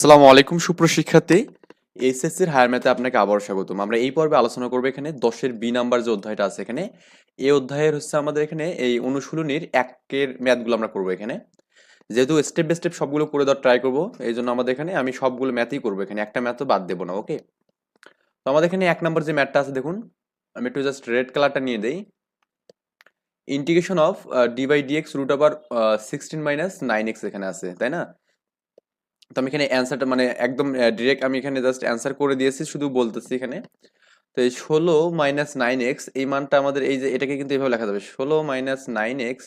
আসসালামু আলাইকুম, সুপ্রশিক্ষার্থী। এইচএসসির হায়ার ম্যাথে আপনাকে আবারও স্বাগতম। আমরা এই পর্বে আলোচনা করব এখানে দশের বি নাম্বার যে অধ্যায়টা আছে এখানে। এই অধ্যায়ের হচ্ছে আমাদের এখানে এই অনুশীলনীর একের ম্যাথগুলো আমরা করব এখানে। যেহেতু স্টেপ বাই স্টেপ সবগুলো করে দেওয়ার ট্রাই করব, এই জন্য আমাদের এখানে আমি সবগুলো ম্যাথই করব এখানে। একটা ম্যাথও বাদ দেবো না ওকে তো আমাদের এখানে এক নাম্বার যে ম্যাথটা আছে, দেখুন। আমি একটু জাস্ট রেড কালারটা নিয়ে দেই। Integration of d by dx root আবার সিক্সটিন মাইনাস নাইন এক্স এখানে আছে, তাই না? তো আমি এখানে অ্যান্সারটা মানে একদম ডিরেক্ট আমি এখানে জাস্ট অ্যান্সার করে দিয়েছি, শুধু বলতেছি এখানে। তো এই ষোলো মাইনাস নাইন এক্স এই মানটা আমাদের এই যে এটাকে কিন্তু এইভাবে লেখা যাবে। ষোলো মাইনাস নাইন এক্স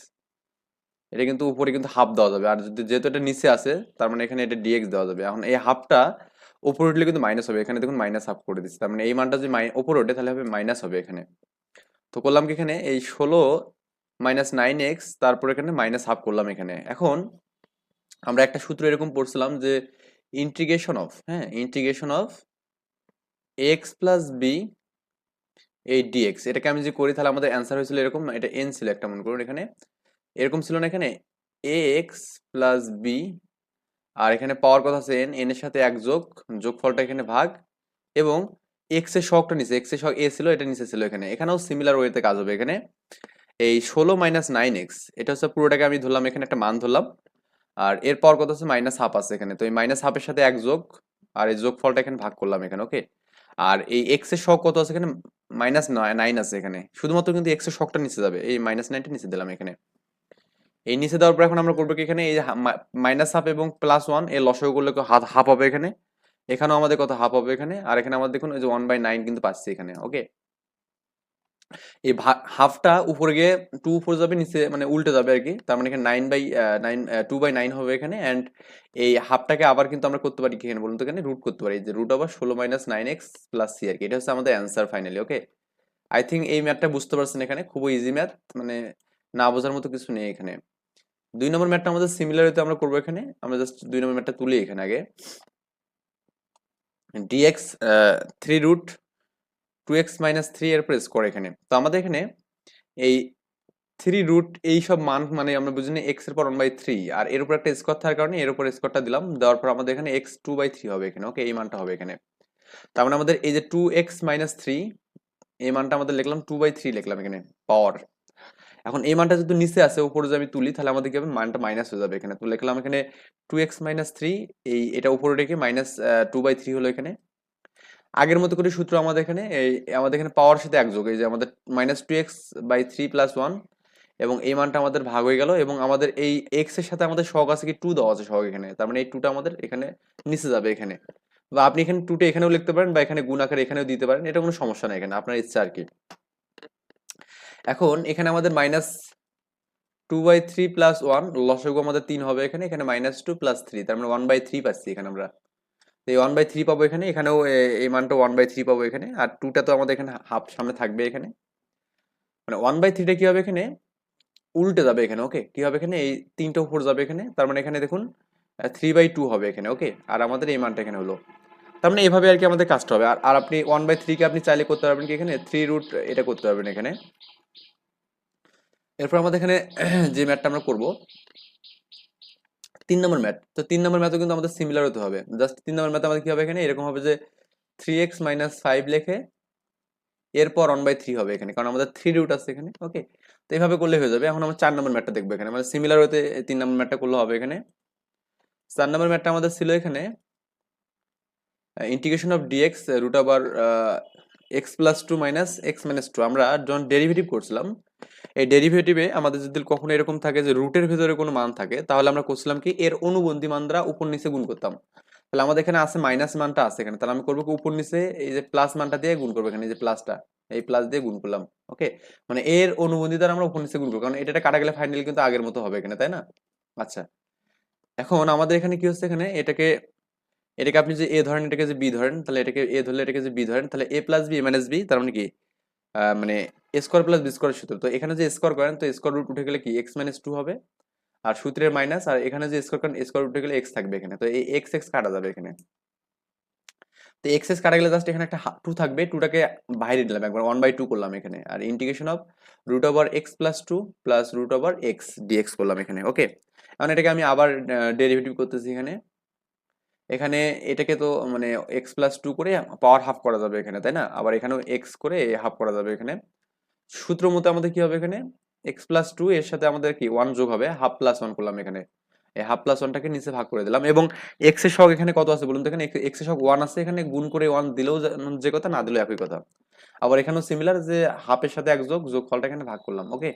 এটা কিন্তু উপরে কিন্তু হাফ দেওয়া যাবে। আর যদি যেহেতু এটা নিচে আছে, তার মানে এখানে এটা ডিএক্স দেওয়া যাবে। এখন এই হাফটা উপরে উঠলে কিন্তু মাইনাস হবে। এখানে দেখুন মাইনাস হাফ করে দিচ্ছে। তার মানে এই মানটা যদি উপরে ওঠে, তাহলে হবে মাইনাস হবে এখানে। তো করলাম কি এখানে? এই ষোলো মাইনাস নাইন এক্স তারপর এখানে মাইনাস হাফ করলাম এখানে। এখন আমরা একটা সূত্র এরকম পড়ছিলাম যে ইন্টিগ্রেশন অফ হ্যাঁ integration of x plus b এই ডিএক্স এটাকে আমি যে করি তাহলে আমাদের অ্যান্সার হয়েছিল এরকম, এটা এন ছিল একটা, মনে করুন এখানে। এরকম ছিল না এখানে? এ এক্স প্লাস বি আর এখানে পাওয়ার কথা আছে এন এন এর সাথে এক যোগ, যোগফলটা এখানে ভাগ, এবং এক্সের শখটা নিচে এক্সের শখ এ ছিল, এটা নিচে ছিল এখানে। এখানেও সিমিলার ওয়েতে কাজ হবে এখানে। এই ষোলো মাইনাস নাইন এক্স এটা হচ্ছে পুরোটাকে আমি ধরলাম, এখানে একটা মান ধরলাম। আর এরপর কত হচ্ছে? মাইনাস হাফ আছে এখানে। তো এই মাইনাস হাফের সাথে এক যোগ, আর এই যোগ ফলটা এখানে ভাগ করলাম এখানে ওকে আর এই এক্সের শখ কত আছে এখানে? মাইনাস নাইন আছে এখানে। শুধুমাত্র কিন্তু এক্সের শখটা নিচে যাবে। এই মাইনাস নাইনটা নিচে দিলাম এখানে। এই নিচে দেওয়ার পর এখন আমরা করব কি এখানে? এই মাইনাস হাফ এবং প্লাস ওয়ান এই লসও করলে হাফ হাফ হবে এখানে। এখানেও আমাদের কত? হাফ হবে এখানে। আর এখানে আমাদের দেখুন ওই যে ওয়ান বাই নাইন কিন্তু পাচ্ছি এখানে ওকে এই হাফটা উপরে গিয়ে টু উপরে যাবে, নিচে মানে উল্টে যাবে আর কি। তার মানে এখানে nine by nine two by nine হবে এখানে। অ্যান্ড এই হাফটাকে আবার কিন্তু আমরা করতে পারি এখানে বলুন তো, এখানে রুট করতে পারি। যে রুট আবার ষোলো minus nine x plus c আর কি। এটা হচ্ছে আমাদের answer finally okay I think এই ম্যাথটা বুঝতে পারছেন এখানে। খুবই ইজি ম্যাথ মানে না বোঝার মতো কিছু নেই এখানে। দুই নম্বর ম্যাথটা আমাদের সিমিলার হতে আমরা করব এখানে। আমরা জাস্ট দুই নম্বর ম্যাথটা তুলি এখানে আগে। Dx three root two x minus three এর উপর স্কোয়ার এখানে। তো আমাদের এখানে এই থ্রি রুট এই সব মান মানে আমরা বুঝি এক্সের পর ওয়ান বাই থ্রি আর এর উপর একটা স্কোয়ার থাকার কারণে এর উপর স্কোয়ারটা দিলাম। দেওয়ার পর আমাদের এখানে এক্স টু বাই থ্রি হবে এখানে ওকে এই মানটা হবে এখানে। তার মানে আমাদের এই যে টু এক্স মাইনাস থ্রি এই মানটা আমাদের লিখলাম টু বাই থ্রি লিখলাম এখানে পাওয়ার এখন এই মানটা যদি নিচে আসে উপরে যদি আমি তুলি, তাহলে আমাদের কি হবে? মানটা মাইনাস হয়ে যাবে এখানে। তো লিখলাম এখানে টু এক্স মাইনাস থ্রি এই এটা উপরে রেখে মাইনাস টু বাই থ্রি হলো এখানে। আগের মতো করে সূত্র আমাদের এখানে, এই আমাদের এখানে পাওয়ার সাথে এক যোগ এই যে আমাদের minus two x by three plus one এবং এই মানটা আমাদের ভাগ হয়ে গেল এবং আমাদের এই এক্সের সাথে আমাদের শখ আছে কি টু দেওয়া আছে শখ এখানে, তার মানে এই টুটা আমাদের এখানে নিচে যাবে এখানে। বা আপনি এখানে টুটে এখানেও লিখতে পারেন বা এখানে গুণ আকারে এখানেও দিতে পারেন, এটা কোনো সমস্যা নাই এখানে, আপনার ইচ্ছা আর কি। এখন এখানে আমাদের minus two by three plus one লসগু আমাদের তিন হবে এখানে এখানে মাইনাস টু প্লাস থ্রি তার মানে ওয়ান বাই থ্রি পাচ্ছি এখানে আমরা। এই ওয়ান বাই থ্রি পাবো এখানে। এখানেও এই মানটা ওয়ান বাই থ্রি পাবো এখানে। আর টুটা তো আমাদের এখানে হাফ সামনে থাকবে এখানে। মানে ওয়ান বাই থ্রিটা কি হবে এখানে? উল্টে যাবে এখানে ওকে কি হবে এখানে? এই তিনটা উপর যাবে এখানে। তার মানে এখানে দেখুন থ্রি বাই টু হবে এখানে ওকে আর আমাদের এই মানটা এখানে হলো। তার মানে এভাবে আর কি আমাদের কাজটা হবে। আর আপনি ওয়ান বাই থ্রিকে আপনি চাইলে করতে পারবেন কি এখানে? থ্রি রুট এটা করতে পারবেন এখানে। এরপর আমাদের এখানে যে ম্যাটটা আমরা করব তিন নম্বর ম্যাথ তো তিন নম্বর ম্যাথও কিন্তু আমাদের সিমিলার হতে হবে। জাস্ট তিন নম্বর ম্যাথ আমাদের কি হবে এখানে? এরকম হবে যে থ্রি এক্স মাইনাস ফাইভ লেখে এরপর ওয়ান বাই থ্রি হবে এখানে, কারণ আমাদের থ্রি রুট আছে এখানে ওকে তো এইভাবে করলে হয়ে যাবে। এখন আমরা চার নম্বর ম্যাটটা দেখব এখানে। মানে সিমিলার হতে তিন নম্বর ম্যাটটা করলে হবে এখানে। চার নম্বর ম্যাটটা আমাদের ছিল এখানে ইন্টিগ্রেশন অফ ডিএক্স রুট আবার x plus two minus x minus two আমরা যখন ডেরিভেটিভ করছিলাম, এই ডেরিভেটিভে আমাদের যদি কখনো এরকম থাকে যে রুটের ভেতরে কোনো মান থাকে, তাহলে আমরা করছিলাম কি এর অনুবন্ধী মান দ্বারা উপর নিচে গুণ করতাম। তাহলে আমাদের এখানে আছে মাইনাস মানটা আছে এখানে, তাহলে আমি করব উপর নিচে এই যে প্লাস মানটা দিয়ে গুণ করব এখানে যে প্লাসটা এই প্লাস দিয়ে গুণ করলাম ওকে মানে এর অনুবন্ধী দ্বারা আমরা উপর নিচে গুণ করব, কারণ এটা কাটা গেলে ফাইনালি কিন্তু আগের মতো হবে এখানে, তাই না? আচ্ছা এখন আমাদের এখানে কি হচ্ছে এখানে? এটাকে এটাকে আপনি যে এ ধরেন, এটাকে যে বি ধরেন, তাহলে এটাকে এ ধরলে এটাকে যে বি ধরেন, তাহলে a plus b minus b তার মানে কি? মানে a square plus b square সূত্র। তো এখানে যে স্কোয়ার করেন, তো স্কোয়ার রুট উঠে গেলে কি? এক্স মাইনাস টু হবে। আর সূত্রের মাইনাস আর এখানে যে স্কোয়ার করেন স্কোয়ার উঠে গেলে এক্স থাকবে এখানে। তো এই এক্স এক্স কাটা যাবে এখানে। তো এক্স এক্স কাটা গেলে জাস্ট এখানে একটা টু থাকবে। টুটাকে বাইরে দিলাম একবার। ওয়ান বাই টু করলাম এখানে। আর integration of root over x plus two plus root over x dx করলাম এখানে। ওকে এখন এটাকে আমি আবার ডেরিভেটিভ করতেছি এখানে। এখানে এটাকে তো মানে এক্স প্লাস টু করে পাওয়ার হাফ করা যাবে এখানে, তাই না? আবার এখানেও এক্স করে হাফ করা যাবে এখানে। সূত্র মতো আমাদের কি হবে এখানে? এক্স প্লাস টু এর সাথে আমাদের কি ওয়ান যোগ হবে? হাফ প্লাস ওয়ান করলাম এখানে। এই হাফ প্লাস ওয়ানটাকে নিচে ভাগ করে দিলাম এবং এক্সের শখ এখানে কত আছে বলুন তো এখানে? এক্সের শখ ওয়ান আছে, এখানে গুণ করে ওয়ান দিলেও যে- যে কথা না দিলেও একই কথা। আবার এখানেও সিমিলার যে হাফের সাথে এক যোগ যোগ ফলটা এখানে ভাগ করলাম ওকে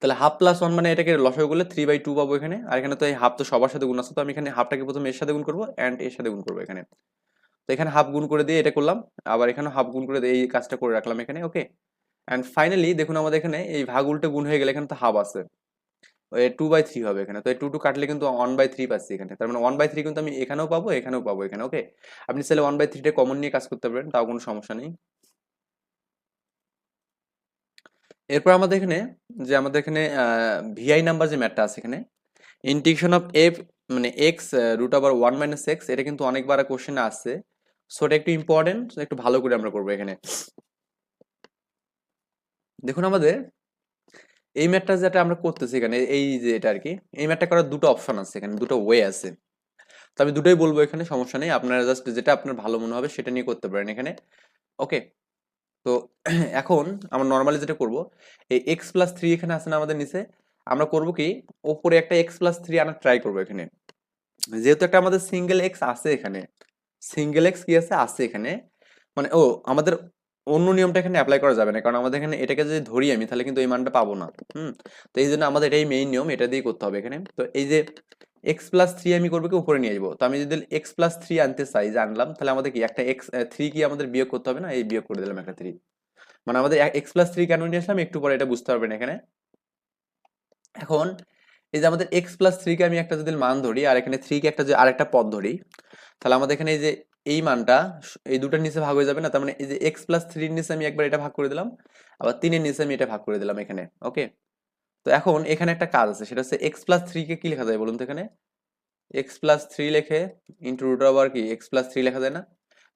তাহলে হাফ প্লাস ওয়ান মানে এটাকে লসাগু করলে থ্রি বাই টু পাবো এখানে। আর এখানে তো এই হাফ তো সবার সাথে গুণ আছে, তো আমি এখানে হাফটাকে প্রথমে এর সাথে গুণ করব অ্যান্ড এর সাথে গুণ করব এখানে। তো এখানে হাফ গুণ করে দিয়ে এটা করলাম, আবার এখানে হাফ গুণ করে এই কাজটা করে রাখলাম এখানে ওকে অ্যান্ড ফাইনালি দেখুন আমাদের এখানে এই ভাগ উল্টে গুণ হয়ে গেলে এখানে তো হাফ আছে। টু বাই থ্রি হবে এখানে। তো এই টু টু কাটলে কিন্তু ওয়ান বাই থ্রি পাচ্ছি এখানে। তার মানে ওয়ান বাই থ্রি কিন্তু আমি এখানেও পাবো এখানেও পাবো, এখানে ওকে আপনি চাইলে ওয়ান বাই থ্রিটা কমন নিয়ে কাজ করতে পারেন, তাও কোনো সমস্যা নেই। এরপর আমাদের এখানে যে আমাদের এখানে ভিআই নাম্বার যে ম্যাটটা আছে এখানে ইন্টিগ্রেশন অফ এফ মানে x root over one minus x এটা কিন্তু অনেকবার কোশ্চেনে আসছে। সো এটা একটু ইম্পর্টেন্ট একটু ভালো করে আমরা করব এখানে। দেখুন আমাদের, এই ম্যাটটা যেটা আমরা করতেছি এখানে, এই যে এটা আর কি, এই ম্যাটটা করার দুটো অপশন আছে এখানে, দুটো ওয়ে আছে। তো আমি দুটোই বলব এখানে, সমস্যা নেই। আপনারা জাস্ট যেটা আপনার ভালো মনে হবে সেটা নিয়ে করতে পারেন এখানে। ওকে তো এখন আমরা নর্মালি যেটা করব, এই এক্স প্লাস থ্রি এখানে আছে না আমাদের নিচে, আমরা করব কি, ওপরে একটা এক্স প্লাস থ্রি আনার ট্রাই করব এখানে। যেহেতু একটা আমাদের সিঙ্গেল এক্স আছে এখানে সিঙ্গেল এক্স কি আছে আছে এখানে। মানে ও, আমাদের অন্য নিয়মটা এখানে অ্যাপ্লাই করা যাবে না, কারণ আমাদের এখানে এটাকে যদি ধরি আমি, তাহলে কিন্তু এই মানটা পাবো না, হুম? তো এই জন্য আমাদের এটাই মেইন নিয়ম, এটা দিয়ে করতে হবে এখানে। তো এই যে এক্স প্লাস থ্রি আমি করব কি? উপরে নিয়ে আসব তো আমি যদি এক্স প্লাস থ্রি আনতে চাই যে আনলাম তাহলে আমাদের কি? একটা এক্স থ্রি কি আমাদের বিয়োগ করতে হবে না? এই বিয়োগ করে দিলাম একটা থ্রি মানে আমাদের এক্স প্লাস থ্রি কেন নিয়ে আসলাম? একটু পরে এটা বুঝতে পারবেন এখানে। এখন, এই যে আমাদের এক্স প্লাস থ্রিকে আমি একটা যদি মান ধরি, আর এখানে থ্রিকে একটা যে আরেকটা পদ ধরি, তাহলে আমাদের এখানে এই যে এই মানটা, এই দুটার নিচে ভাগ হয়ে যাবে না? তার মানে এই যে এক্স প্লাস থ্রির নিচে আমি একবার এটা ভাগ করে দিলাম, আবার তিনের নিচে আমি এটা ভাগ করে দিলাম এখানে ওকে তো এখন এখানে একটা কাজ আছে, সেটা হচ্ছে এক্স প্লাস থ্রিকে কি লেখা যায় বলুন তো এখানে? এক্স প্লাস থ্রি লেখে ইন্টু রুট আবার কি? এক্স প্লাস থ্রি লেখা যায় না?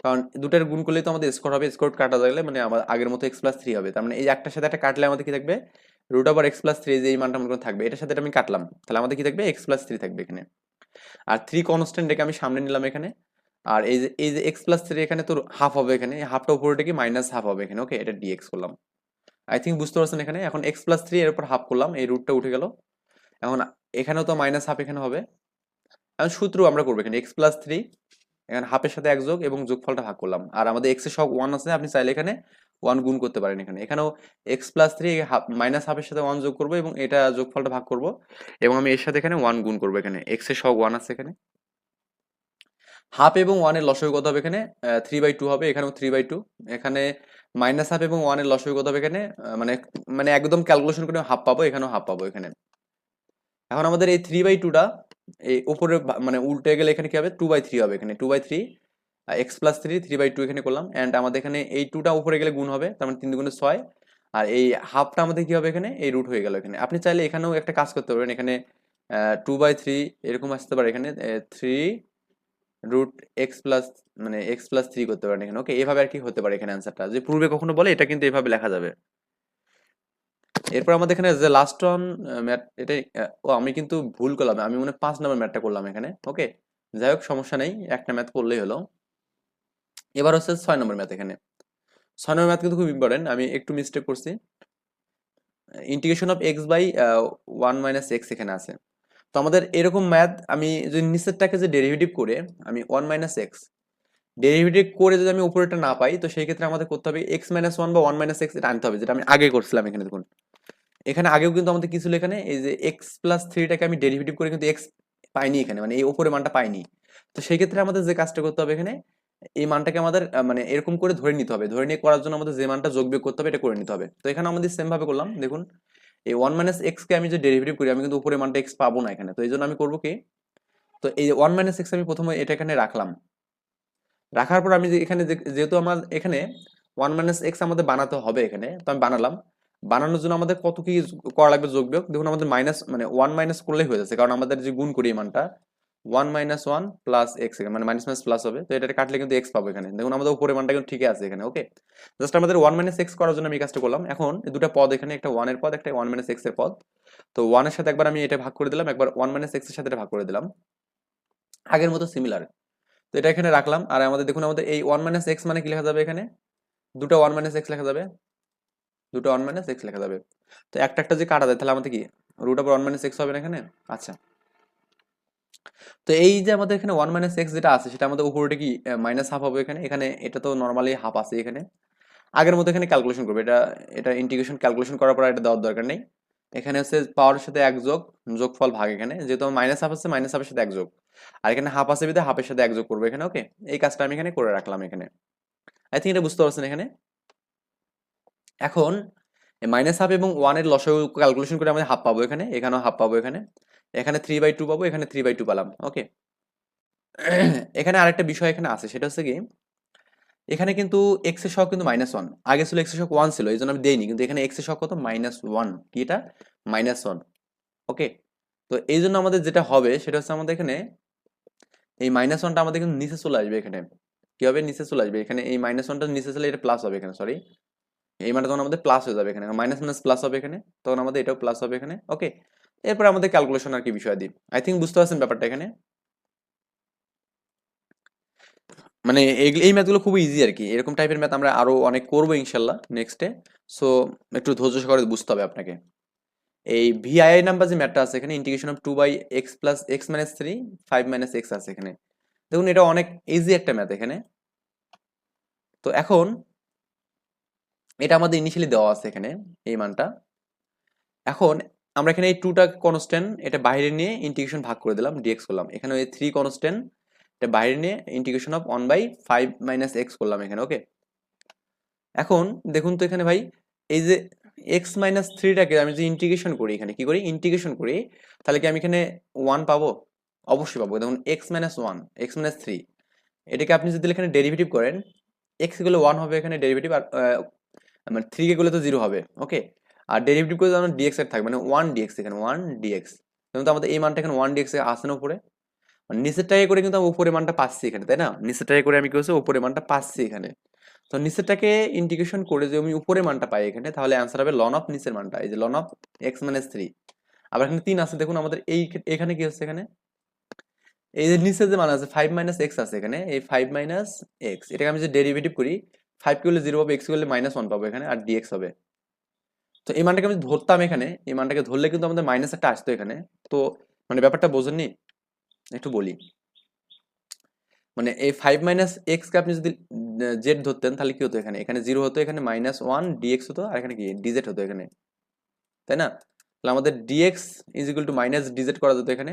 কারণ দুটার গুণ করলেই তো আমাদের স্কোর হবে স্কোর কাটা গেলে মানে আমার আগের মতো এক্স প্লাস থ্রি হবে। তার মানে এই একটার সাথে একটা কাটলে আমাদের কি থাকবে? রুট আবার এক্স প্লাস থ্রি যে এই মানটা মনে থাকবে, এটার সাথে আমি কাটলাম, তাহলে আমাদের কি থাকবে? এক্স প্লাস থ্রি থাকবে এখানে। আর থ্রি কনস্ট্যান্ট রেখে আমি সামনে নিলাম এখানে, আর এই যে এই যে এক্স প্লাস থ্রি এখানে তোর হাফ হবে এখানে হাফটা উপরে কি? মাইনাস হাফ হবে এখানে ওকে এটা ডিএক্স করলাম। আই থিঙ্ক বুঝতে পারছেন এখানে। এখন এক্স প্লাস থ্রি এর উপর হাফ করলাম, এই রুটটা উঠে গেল। এখন এখানেও তো মাইনাস হাফ এখানে হবে। এখন সূত্র আমরা করব এখানে এক্স প্লাস থ্রি এখানে হাফের সাথে এক যোগ এবং যোগফলটা ভাগ করলাম। আর আমাদের এক্সের সব ওয়ান আছে, আপনি চাইলে এখানে ওয়ান গুণ করতে পারেন এখানে। এখানেও এক্স প্লাস থ্রি মাইনাস হাফের সাথে ওয়ান যোগ করব এবং এটা যোগফলটা ভাগ করব। এবং আমি এর সাথে এখানে ওয়ান গুণ করব এখানে। এক্সের সব ওয়ান আছে এখানে। হাফ এবং ওয়ানের লসই কত হবে এখানে থ্রি বাই টু হবে, এখানেও থ্রি বাই টু এখানে মাইনাস হাফ এবং ওয়ানের লসই কত হবে এখানে মানে মানে একদম ক্যালকুলেশন করে হাফ পাবো, এখানেও হাফ পাবো এখানে। এখন আমাদের এই থ্রি বাই টুটা এই উপরে মানে উল্টে গেলে এখানে কি হবে? টু বাই থ্রি হবে এখানে two by three x plus three three by two এখানে করলাম। অ্যান্ড আমাদের এখানে এই টুটা উপরে গেলে গুণ হবে, তার মানে তিন দুগুণে ছয়। আর এই হাফটা আমাদের কি হবে এখানে? এই রুট হয়ে গেল এখানে। আপনি চাইলে এখানেও একটা কাজ করতে পারবেন এখানে টু বাই থ্রি এরকম আসতে পারে এখানে থ্রি রুট এক্স প্লাস মানে এক্স প্লাস থ্রি করতে পারেন এখানে। ওকে এভাবে আর কি হতে পারে এখানে অ্যান্সারটা যে পূর্বে কখনো বলে, এটা কিন্তু এভাবে লেখা যাবে। এরপর আমাদের এখানে যে লাস্ট অন ম্যাথ এটাই ও, আমি কিন্তু ভুল করলাম। আমি মনে পাঁচ নম্বর ম্যাথটা করলাম এখানে। ওকে যাই হোক, সমস্যা নেই। একটা ম্যাথ করলেই হলো। এবার হচ্ছে ছয় নম্বর ম্যাথ এখানে। ছয় নম্বর ম্যাথ কিন্তু খুব ইম্পর্টেন্ট আমি একটু মিস্টেক করছি। Integration of x by one minus x এখানে আছে। তো আমাদের এরকম ম্যাথ আমি যদি নিচেরটাকে যে ডেরিভেটিভ করে, আমি ওয়ান মাইনাস এক্স ডেরিভেটিভ করে যদি আমি উপরেটা না পাই, তো সেই ক্ষেত্রে আমাদের করতে হবে এক্স মাইনাস ওয়ান বা ওয়ান মাইনাস এক্স এটা আনতে হবে, যেটা আমি আগে করছিলাম এখানে দেখুন। এখানে আগেও কিন্তু আমাদের কি ছিল এখানে? এই যে এক্স প্লাস থ্রিটাকে আমি ডেরিভেটিভ করে কিন্তু এক্স পাইনি এখানে মানে এই উপরে মানটা পাইনি। তো সেই ক্ষেত্রে আমাদের যে কাজটা করতে হবে এখানে, এই মানটাকে আমাদের মানে এরকম করে ধরে নিতে হবে। ধরে নিয়ে করার জন্য আমাদের যে মানটা যোগ বিয়োগ করতে হবে, এটা করে নিতে হবে। তো এখানে আমাদের সেম ভাবে করলাম, দেখুন। এই ওয়ান মাইনাস এক্স কে আমি যে ডেরিভেটিভ করি, আমি কিন্তু উপরে মানটা এক্স পাবো না এখানে। তো এই জন্য আমি করব কি? তো এই ওয়ান মাইনাস এক্স আমি প্রথমে এটা এখানে রাখলাম। রাখার পর আমি এখানে যেহেতু আমার এখানে ওয়ান মাইনাস এক্স আমাদের বানাতে হবে এখানে, তো আমি বানালাম। বানানোর জন্য আমাদের কত কি করা লাগবে যোগ বিয়োগ? দেখুন আমাদের মাইনাস মানে ওয়ান মাইনাস করলেই হয়ে যাচ্ছে, কারণ আমাদের যে গুণ করি মানটা one minus one plus x মানে মাইনাস মাইনাস প্লাস হবে। তো এটা কাটলে কিন্তু এক্স পাবো এখানে। দেখুন, আমাদের উপরে মানটা কিন্তু ঠিকই আছে এখানে ওকে জাস্ট আমাদের ওয়ান মাইনাস এক্স করার জন্য আমি এই কাজটা করলাম। এখন দুটো পদ এখানে, একটা ওয়ানের পদ, একটা ওয়ান মাইনাস এক্সের পদ। তো ওয়ানের সাথে একবার আমি এটা ভাগ করে দিলাম, একবার ওয়ান মাইনাস এক্সের সাথে এটা ভাগ করে দিলাম। আগের মতো সিমিলার তো এটা এখানে রাখলাম, আর আমাদের দেখুন, আমাদের এই ওয়ান মাইনাস এক্স মানে কি লেখা যাবে এখানে? দুটো ওয়ান মাইনাস এক্স লেখা যাবে। দুটো ওয়ান মাইনাস এক্স লেখা যাবে। তো একটা একটা যে কাটা যায়, তাহলে আমাদের কি? Root of one minus x হবে না এখানে? আচ্ছা। তো এই যে আমাদের এখানে ওয়ান মাইনাস এক্স যেটা আছে, সেটা আমাদের উপরে কি মাইনাস হাফ হবে এখানে? এখানে এটা তো নর্মালি হাফ আছে এখানে। আগের মতো এখানে ক্যালকুলেশন করবে। এটা এটা ইন্টিগ্রেশন ক্যালকুলেশন করার পর এটা দেওয়ার দরকার নেই। এখানে হচ্ছে পাওয়ারের সাথে এক যোগ, যোগফল ভাগ এখানে। যেহেতু মাইনাস হাফ আছে মাইনাস হাফের সাথে এক যোগ। আর এখানে হাফ আছে বিধে হাফের সাথে এক যোগ করব এখানে ওকে এই কাজটা আমি এখানে করে রাখলাম এখানে। আই থিঙ্ক এটা বুঝতে পারছেন এখানে? এখন মাইনাস হাফ এবং ওয়ানের লসাগু ক্যালকুলেশন করে আমাদের হাফ পাবো এখানে, এখানেও হাফ পাবো এখানে। এখানে থ্রি বাই টু পাবো, এখানে থ্রি বাই টু পেলাম ওকে এখানে আরেকটা বিষয় এখানে আছে, সেটা হচ্ছে কি এখানে কিন্তু এক্সের শখ কিন্তু মাইনাস ওয়ান আগে ছিল এক্সের শখ ওয়ান ছিল, এই জন্য আমি দেইনি, কিন্তু এখানে এক্সের শখ কত? মাইনাস ওয়ান কি এটা? মাইনাস ওয়ান ওকে তো এই জন্য আমাদের যেটা হবে, সেটা হচ্ছে আমাদের এখানে এই মাইনাস ওয়ানটা আমাদের কিন্তু নিচে চলে আসবে এখানে। কি হবে? নিচে চলে আসবে। এখানে এই মাইনাস ওয়ানটা নিচে চলে, এটা প্লাস হবে এখানে সরি এই মানটা তখন আমাদের প্লাস হয়ে যাবে এখানে। মাইনাস মাইনাস প্লাস হবে এখানে, তখন আমাদের এটাও প্লাস হবে এখানে ওকে এরপর আমাদের ক্যালকুলেশন আর কি বিষয় দিই। আই থিঙ্ক বুঝতে পারছেন ব্যাপারটা এখানে? মানে এই ম্যাথগুলো খুব ইজি আর কি। এরকম টাইপের ম্যাথ আমরা আরও অনেক করব ইনশাল্লাহ নেক্সটে সো একটু ধৈর্য সহকারে বুঝতে হবে আপনাকে। এই ভিআই নাম্বার যে ম্যাথটা আছে এখানে integration of two by x plus x minus three five minus x আছে এখানে। দেখুন, এটা অনেক ইজি একটা ম্যাথ এখানে। তো এখন, এটা আমাদের ইনিশিয়ালি দেওয়া আছে এখানে, এই মানটা। এখন আমরা এখানে এই টুটা কনস্ট্যান্ট এটা বাইরে নিয়ে ইন্টিগ্রেশন ভাগ করে দিলাম ডিএক্স করলাম। এখানে ওই থ্রি কনস্ট্যান্ট এটা বাইরে নিয়ে integration of one by five minus x করলাম এখানে ওকে এখন দেখুন তো এখানে ভাই, এই যে এক্স মাইনাস থ্রিটাকে আমি যদি ইন্টিগ্রেশন করি এখানে, কি করি? ইন্টিগ্রেশন করি, তাহলে কি আমি এখানে ওয়ান পাবো? অবশ্যই পাবো। দেখুন x minus one x minus three এটাকে আপনি যদি এখানে ডেরিভেটিভ করেন এক্সগুলো ওয়ান হবে এখানে ডেরিভেটিভ আর মানে থ্রি কে গুলো তো জিরো হবে ওকে আর ডেরিভেটিভ করে আমার ডিএক্স থাকবে মানে ওয়ান ডিএক্স এখানে ওয়ান ডিএক্স কিন্তু আমাদের এই মানটা এখানে ওয়ান ডিএক্স আসে না উপরে। মানে নিচেরটাকে করে কিন্তু আমি উপরে মানটা পাচ্ছি এখানে, তাই না? নিচের নিচেরটাকে করে আমি কি হচ্ছে উপরে মানটা পাচ্ছি এখানে। তো নিচেরটাকে ইন্টিগ্রেশন করে যদি আমি উপরে মানটা পাই এখানে, তাহলে অ্যান্সার হবে লন অফ নিচের মানটা, এই যে ln of x minus three আবার এখানে তিন আছে, দেখুন আমাদের এই এখানে কি হচ্ছে এখানে? এই যে নিচে যে মান আছে ফাইভ মাইনাস এক্স আছে এখানে, এই ফাইভ মাইনাস এক্স এটাকে আমি যে ডেরিভেটিভ করি ফাইভ করলে জিরো পাবো এক্স করলে মাইনাস ওয়ান পাবো এখানে, আর ডিএক্স হবে। তো এই মানটাকে আমি ধরতাম এখানে, এই মানটাকে ধরলে কিন্তু আমাদের মাইনাস একটা আসতো এখানে। তো মানে ব্যাপারটা বোঝেননি? একটু বলি। মানে এই ফাইভ মাইনাস এক্সকে আপনি যদি জেড ধরতেন তাহলে কি হতো এখানে? এখানে জিরো হতো, এখানে মাইনাস ওয়ান ডিএক্স হতো, আর এখানে কি? ডিজেড হতো এখানে। তাই না? তাহলে আমাদের dx is equal to minus dz করা যেত এখানে।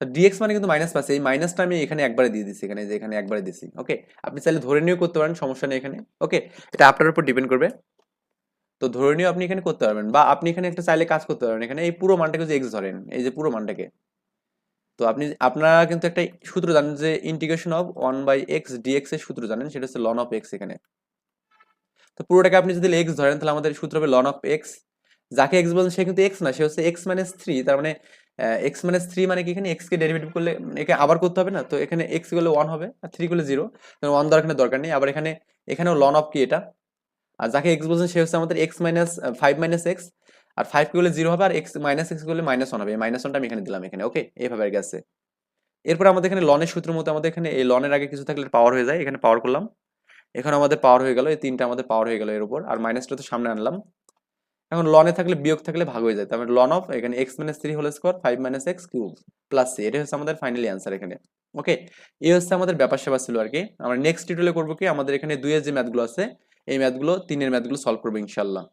ডিএক্স মানে কিন্তু মাইনাস পাচ্ছে। এই মাইনাসটা আমি এখানে একবারে দিয়ে দিচ্ছি এখানে যে এখানে একবারে দিচ্ছি ওকে আপনি চাইলে ধরে নিয়েও করতে পারেন, সমস্যা নেই এখানে। ওকে এটা আপনার উপর ডিপেন্ড করবে। তো ধরে নিয়েও আপনি এখানে করতে পারবেন বা আপনি এখানে একটা চাইলে কাজ করতে পারবেন। এখানে এই পুরো মানটাকে যে এক্স ধরেন, এই যে পুরো মানটাকে, তো আপনি, আপনারা কিন্তু একটা সূত্র জানেন যে integration of one by x dx এর সূত্র জানেন, সেটা হচ্ছে লন অফ এক্স এখানে। তো পুরোটাকে আপনি যদি এক্স ধরেন, তাহলে আমাদের সূত্র হবে লন অফ এক্স যাকে এক্স বলেন, সে কিন্তু এক্স না, সে হচ্ছে এক্স মাইনাস থ্রি তার মানে এক্স মাইনাস থ্রি মানে কি এখানে এক্স কে ডেরিভেটিভ করলে, একে আবার করতে হবে না? তো এখানে এক্স করলে ওয়ান হবে, আর থ্রি করলে জিরো ওয়ান দরকার নেই। আবার এখানে, এখানেও লন অফ কি এটা? আর যাকে এক্স বলছেন, সে হচ্ছে আমাদের x minus five minus x আর ফাইভ করলে জিরো হবে, আর এক্স মাইনাস এক্স করলে মাইনাস ওয়ান হবে। মাইনাস ওয়ানটা আমি এখানে দিলাম এখানে ওকে এইভাবে আর আছে। এরপর আমাদের এখানে লনের সূত্র মতো আমাদের এখানে এই লনের আগে কিছু থাকলে পাওয়ার হয়ে যায়, এখানে পাওয়ার করলাম। এখানে আমাদের পাওয়ার হয়ে গেল, এই তিনটা আমাদের পাওয়ার হয়ে গেল এর উপর, আর মাইনাসটা তো সামনে আনলাম। এখন লনে থাকলে বিয়োগ থাকলে ভাগ হয়ে যায় তারপরে লন অফ এখানে x minus three whole square five minus x cube plus c এটা হচ্ছে আমাদের ফাইনালি অ্যান্সার এখানে ওকে এই হচ্ছে আমাদের ব্যাপার সেবা ছিল আর কি। আমরা নেক্সট টিউটোরিয়ালে করব কি? আমাদের এখানে দুইয়ের যে ম্যাথগুলো আছে এই ম্যাথগুলো তিনের ম্যাথগুলো সলভ করব ইনশাল্লাহ।